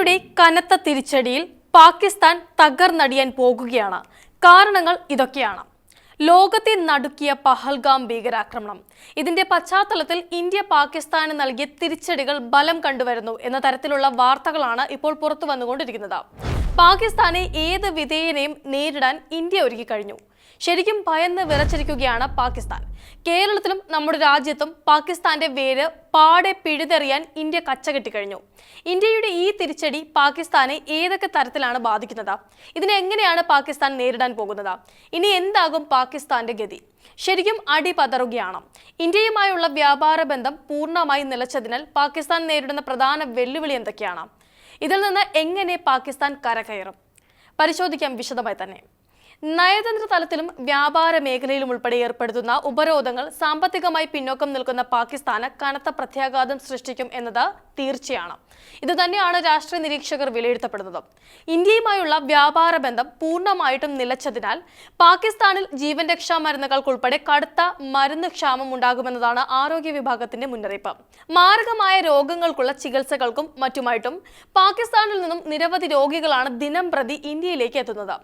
ഇന്ത്യയുടെ കനത്ത തിരിച്ചടിയിൽ പാകിസ്ഥാൻ തകർന്നടിയാൻ പോകുകയാണ്. കാരണങ്ങൾ ഇതൊക്കെയാണ്. ലോകത്തെ നടുക്കിയ പഹൽഗാം ഭീകരാക്രമണം. ഇതിന്റെ പശ്ചാത്തലത്തിൽ ഇന്ത്യ പാകിസ്ഥാന് നൽകിയ തിരിച്ചടികൾ ബലം കണ്ടുവരുന്നു എന്ന തരത്തിലുള്ള വാർത്തകളാണ് ഇപ്പോൾ പുറത്തു വന്നുകൊണ്ടിരിക്കുന്നത് പാകിസ്ഥാനെ ഏത് വിധേയനെയും നേരിടാൻ ഇന്ത്യ ഒരുക്കി കഴിഞ്ഞു. ശരിക്കും ഭയന്ന് വിറച്ചിരിക്കുകയാണ് പാകിസ്ഥാൻ. കേരളത്തിലും നമ്മുടെ രാജ്യത്തും പാകിസ്ഥാന്റെ വേര് പാടെ പിഴുതെറിയാൻ ഇന്ത്യ കച്ചകെട്ടി കഴിഞ്ഞു. ഇന്ത്യയുടെ ഈ തിരിച്ചടി പാകിസ്ഥാനെ ഏതൊക്കെ തരത്തിലാണ് ബാധിക്കുന്നത്? ഇതിനെ എങ്ങനെയാണ് പാകിസ്ഥാൻ നേരിടാൻ പോകുന്നത്? ഇനി എന്താകും പാകിസ്ഥാന്റെ ഗതി? ശരിക്കും അടി പതറുകയാണ്. ഇന്ത്യയുമായുള്ള വ്യാപാര ബന്ധം പൂർണമായി നിലച്ചതിനാൽ പാകിസ്ഥാൻ നേരിടുന്ന പ്രധാന വെല്ലുവിളി എന്തൊക്കെയാണ്? ഇതിൽ നിന്ന് എങ്ങനെ പാകിസ്ഥാൻ കരകയറും? പരിശോധിക്കാം വിശദമായി തന്നെ. നയതന്ത്ര തലത്തിലും വ്യാപാര മേഖലയിലും ഉൾപ്പെടെ ഏർപ്പെടുത്തുന്ന ഉപരോധങ്ങൾ സാമ്പത്തികമായി പിന്നോക്കം നിൽക്കുന്ന പാകിസ്ഥാന് കനത്ത പ്രത്യാഘാതം സൃഷ്ടിക്കും എന്നത് തീർച്ചയാണ്. ഇത് തന്നെയാണ് രാഷ്ട്രീയ നിരീക്ഷകർ വിലയിരുത്തപ്പെടുന്നത്. ഇന്ത്യയുമായുള്ള വ്യാപാര ബന്ധം പൂർണമായിട്ടും നിലച്ചതിനാൽ പാകിസ്ഥാനിൽ ജീവൻ രക്ഷാ മരുന്നുകൾക്കുൾപ്പെടെ കടുത്ത മരുന്ന് ക്ഷാമം ഉണ്ടാകുമെന്നതാണ് ആരോഗ്യ വിഭാഗത്തിന്റെ മുന്നറിയിപ്പ്. മാരകമായ രോഗങ്ങൾക്കുള്ള ചികിത്സകൾക്കും മറ്റുമായിട്ടും പാകിസ്ഥാനിൽ നിന്നും നിരവധി രോഗികളാണ് ദിനം പ്രതി ഇന്ത്യയിലേക്ക് എത്തുന്നത്.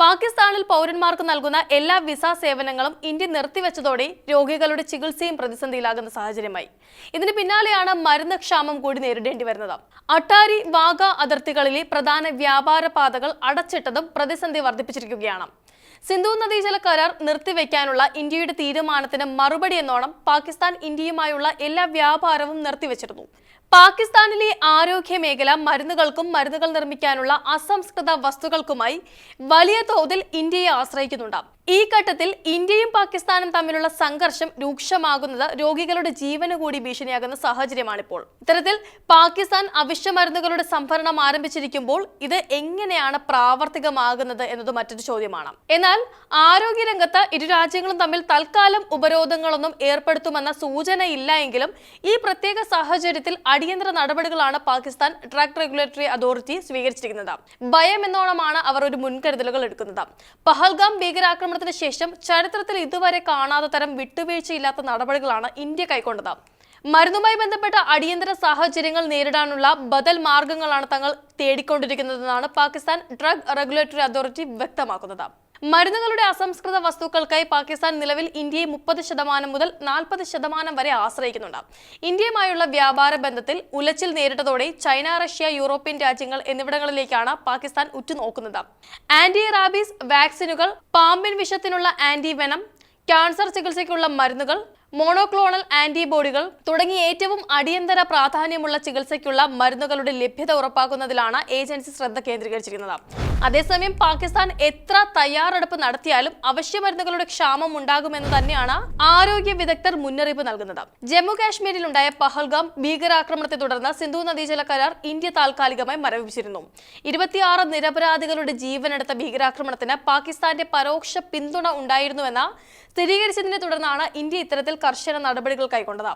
പാകിസ്ഥാനിൽ പൗരന്മാർക്ക് നൽകുന്ന എല്ലാ വിസ സേവനങ്ങളും ഇന്ത്യ നിർത്തിവെച്ചതോടെ രോഗികളുടെ ചികിത്സയും പ്രതിസന്ധിയിലാകുന്ന സാഹചര്യമായി. ഇതിന് പിന്നാലെയാണ് മരുന്ന് ക്ഷാമം കൂടി നേരിടേണ്ടി വരുന്നത്. അട്ടാരി വാഗ അതിർത്തികളിലെ പ്രധാന വ്യാപാര പാതകൾ അടച്ചിട്ടതും പ്രതിസന്ധി വർദ്ധിപ്പിച്ചിരിക്കുകയാണ്. സിന്ധു നദീജല കരാർ നിർത്തിവെക്കാനുള്ള ഇന്ത്യയുടെ തീരുമാനത്തിന് മറുപടി എന്നോണം പാകിസ്ഥാൻ ഇന്ത്യയുമായുള്ള എല്ലാ വ്യാപാരവും നിർത്തിവെച്ചിരുന്നു. പാകിസ്ഥാനിലെ ആരോഗ്യ മേഖല മരുന്നുകൾക്കും മരുന്നുകൾ നിർമ്മിക്കാനുള്ള അസംസ്കൃത വസ്തുക്കൾക്കുമായി വലിയ തോതിൽ ഇന്ത്യയെ ആശ്രയിക്കുന്നുണ്ട്. ഈ ഘട്ടത്തിൽ ഇന്ത്യയും പാകിസ്ഥാനും തമ്മിലുള്ള സംഘർഷം രൂക്ഷമാകുന്നത് രോഗികളുടെ ജീവന് കൂടി ഭീഷണിയാകുന്ന സാഹചര്യമാണിപ്പോൾ. ഇത്തരത്തിൽ പാകിസ്ഥാൻ അവശ്യ മരുന്നുകളുടെ സംഭരണം ആരംഭിച്ചിരിക്കുമ്പോൾ ഇത് എങ്ങനെയാണ് പ്രാവർത്തികമാകുന്നത് എന്നത് മറ്റൊരു ചോദ്യമാണ്. എന്നാൽ ആരോഗ്യരംഗത്ത് ഇരു രാജ്യങ്ങളും തമ്മിൽ തൽക്കാലം ഉപരോധങ്ങളൊന്നും ഏർപ്പെടുത്തുമെന്ന സൂചനയില്ല എങ്കിലും ഈ പ്രത്യേക സാഹചര്യത്തിൽ അടിയന്തര നടപടികളാണ് പാകിസ്ഥാൻ ഡ്രഗ് റെഗുലേറ്ററി അതോറിറ്റി സ്വീകരിച്ചിരിക്കുന്നത്. ഭയം എന്നോണമാണ് അവർ ഒരു മുൻകരുതലുകൾ എടുക്കുന്നത്. പഹൽഗാം ഭീകരാക്രമണത്തിന് ശേഷം ചരിത്രത്തിൽ ഇതുവരെ കാണാത്ത തരം വിട്ടുവീഴ്ചയില്ലാത്ത നടപടികളാണ് ഇന്ത്യ കൈക്കൊണ്ടത്. മരുന്നുമായി ബന്ധപ്പെട്ട അടിയന്തര സാഹചര്യങ്ങൾ നേരിടാനുള്ള ബദൽ മാർഗങ്ങളാണ് തങ്ങൾ തേടിക്കൊണ്ടിരിക്കുന്നതെന്നാണ് പാകിസ്ഥാൻ ഡ്രഗ് റെഗുലേറ്ററി അതോറിറ്റി വ്യക്തമാക്കുന്നത്. മരുന്നുകളുടെ അസംസ്കൃത വസ്തുക്കൾക്കായി പാകിസ്ഥാൻ നിലവിൽ ഇന്ത്യയെ മുപ്പത് ശതമാനം മുതൽ നാൽപ്പത് ശതമാനം വരെ ആശ്രയിക്കുന്നുണ്ട്. ഇന്ത്യയുമായുള്ള വ്യാപാര ബന്ധത്തിൽ ഉലച്ചിൽ നേരിട്ടതോടെ ചൈന റഷ്യ യൂറോപ്യൻ രാജ്യങ്ങൾ എന്നിവിടങ്ങളിലേക്കാണ് പാകിസ്ഥാൻ ഉറ്റുനോക്കുന്നത്. ആന്റി റാബീസ് വാക്സിനുകൾ പാമ്പിൻ വിഷത്തിനുള്ള ആന്റി വെനം ക്യാൻസർ ചികിത്സയ്ക്കുള്ള മരുന്നുകൾ മോണോക്ലോണൽ ആന്റിബോഡികൾ തുടങ്ങി ഏറ്റവും അടിയന്തര പ്രാധാന്യമുള്ള ചികിത്സയ്ക്കുള്ള മരുന്നുകളുടെ ലഭ്യത ഉറപ്പാക്കുന്നതിലാണ് ഏജൻസി ശ്രദ്ധ കേന്ദ്രീകരിച്ചിരിക്കുന്നത്. അതേസമയം പാകിസ്ഥാൻ എത്ര തയ്യാറെടുപ്പ് നടത്തിയാലും അവശ്യ മരുന്നുകളുടെ ക്ഷാമം ഉണ്ടാകുമെന്ന് തന്നെയാണ് ആരോഗ്യ വിദഗ്ധർ മുന്നറിയിപ്പ് നൽകുന്നത്. ജമ്മു കാശ്മീരിലുണ്ടായ പഹൽഗാം ഭീകരാക്രമണത്തെ തുടർന്ന് സിന്ധു നദീജല കരാർ ഇന്ത്യ താൽക്കാലികമായി മരവിപ്പിച്ചിരുന്നു. ഇരുപത്തിയാറ് നിരപരാധികളുടെ ജീവനെടുത്ത ഭീകരാക്രമണത്തിന് പാകിസ്ഥാന്റെ പരോക്ഷ പിന്തുണ ഉണ്ടായിരുന്നുവെന്ന സ്ഥിരീകരിച്ചതിനെ തുടർന്നാണ് ഇന്ത്യ ഇത്തരത്തിൽ കർശന നടപടികൾ കൈക്കൊണ്ടത്.